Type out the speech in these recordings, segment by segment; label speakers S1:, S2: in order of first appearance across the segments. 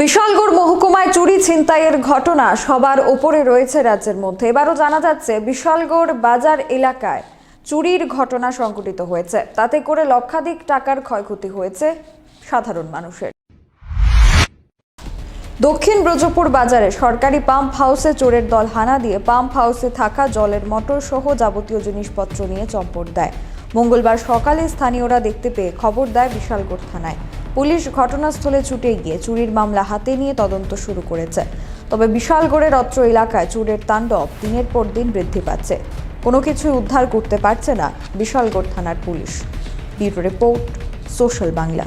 S1: বিশালগড় মহকুমায় চুরি ছিনতাইয়ের ঘটনা সবার ওপরে রয়েছে রাজ্যের মধ্যে। এবারও জানা যাচ্ছে, বিশালগড় বাজার এলাকায় চুরির ঘটনা সংঘটিত হয়েছে। তাতে করে লক্ষাধিক টাকার ক্ষয়ক্ষতি হয়েছে সাধারণ মানুষের। দক্ষিণ ব্রজপুর বাজারে সরকারি পাম্প হাউসে চোরের দল হানা দিয়ে পাম্প হাউসে থাকা জলের মোটর সহ যাবতীয় জিনিসপত্র নিয়ে চম্পট দেয়। মঙ্গলবার সকালে স্থানীয়রা দেখতে পেয়ে খবর দেয় বিশালগড় থানায়। পুলিশ ঘটনাস্থলে ছুটে গিয়ে চুরির মামলা হাতে নিয়ে তদন্ত শুরু করেছে। তবে বিশালগড়ের অত্র এলাকায় চুরের তাণ্ডব দিনের পর দিন বৃদ্ধি পাচ্ছে। কোনো কিছুই উদ্ধার করতে পারছে না বিশালগড় থানার police. Bureau report social Bangla.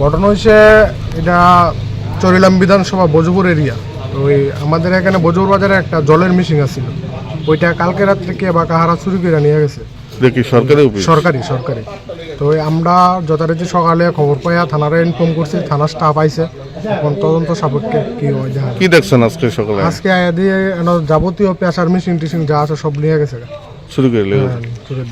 S2: ঘটনা হয়েছে এটা চরিলাম বিধানসভা বজপুর এরিয়া। ওই আমাদের এখানে বজপুর বাজারে একটা জলের মিশিং আছিল। ওইটা কালকে রাত্রে কে বা কাহারা চুরি করে নিয়ে গেছে।
S3: সরকারি
S2: সরকারি সরকারি। তো আমরা যথারীতি সকালে খবর পাইয়া থানারে ইনফর্ম করছি থানার স্টাফ আইছে। এখন তদন্ত সাপেক্ষে কি হয় দেখা
S3: কি দেখছেন আজকে সকালে?
S2: আজকে আয়া দিয়ে এন যাবতীয় পেশার মিশিং টিশিং যা আছে সব নিয়ে গেছে
S3: শুরু করে লেগে
S2: হ্যাঁ, চুরের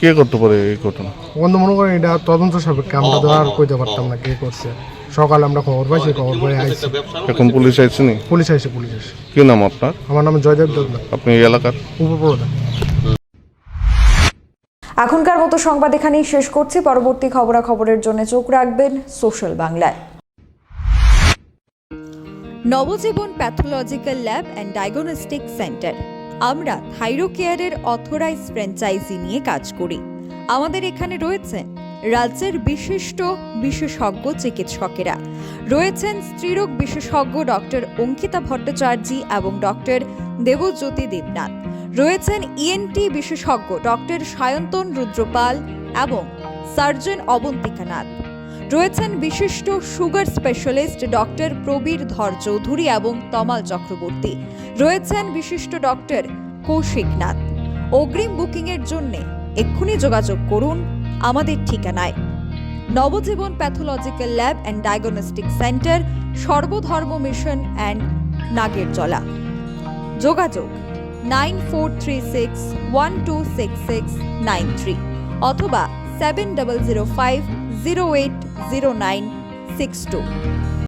S3: কে করতে পারে এই ঘটনা?
S2: বন্ধু মনে করেন এটা তদন্ত সাপেক্ষে আমরা তো আর কইতে পারতাম না কে করছে। সকালে আমরা খবর পাইছি খবর পাই আইছি।
S3: এখন পুলিশ আইছে নি?
S2: পুলিশ আইছে পুলিশ আইছে।
S3: কি নাম আপনার?
S2: আমার নাম জয়দেব দেবনাথ
S3: আপনি এই এলাকার?
S2: উপপ্রধান।
S1: এখনকার মতো সংবাদ এখানেই শেষ করছি। পরবর্তী খবরাখবরের জন্য চোখ রাখবেন সোশ্যাল বাংলায়।
S4: Nabajiban pathological lab and diagnostic centre. আমরা থাইরোকেয়ারের অথরাইজ ফ্র্যাঞ্চাইজি নিয়ে কাজ করি। আমাদের এখানে রয়েছেন রাজ্যের বিশিষ্ট বিশেষজ্ঞ চিকিৎসকেরা। রয়েছেন স্ত্রীরোগ বিশেষজ্ঞ ডক্টর অঙ্কিতা ভট্টাচার্য এবং ডক্টর দেবজ্যোতি দেবনাথ। রয়েছেন ইএনটি বিশেষজ্ঞ ডক্টর সায়ন্তন রুদ্রপাল এবং সার্জন অবন্তিকা নাথ। রয়েছেন বিশিষ্ট সুগার স্পেশালিস্ট ডক্টর প্রবীর ধর চৌধুরী এবং তমাল চক্রবর্তী। রয়েছেন বিশিষ্ট ডক্টর কৌশিক নাথ। অগ্রিম বুকিংয়ের জন্য এক্ষুনি যোগাযোগ করুন আমাদের ঠিকানায়। Nabajiban pathological lab and diagnostic centre, Sarbadharma mission and Nagerjala. যোগাযোগ nine four three six one two six six nine three অথবা seven double zero five zero eight zero nine six two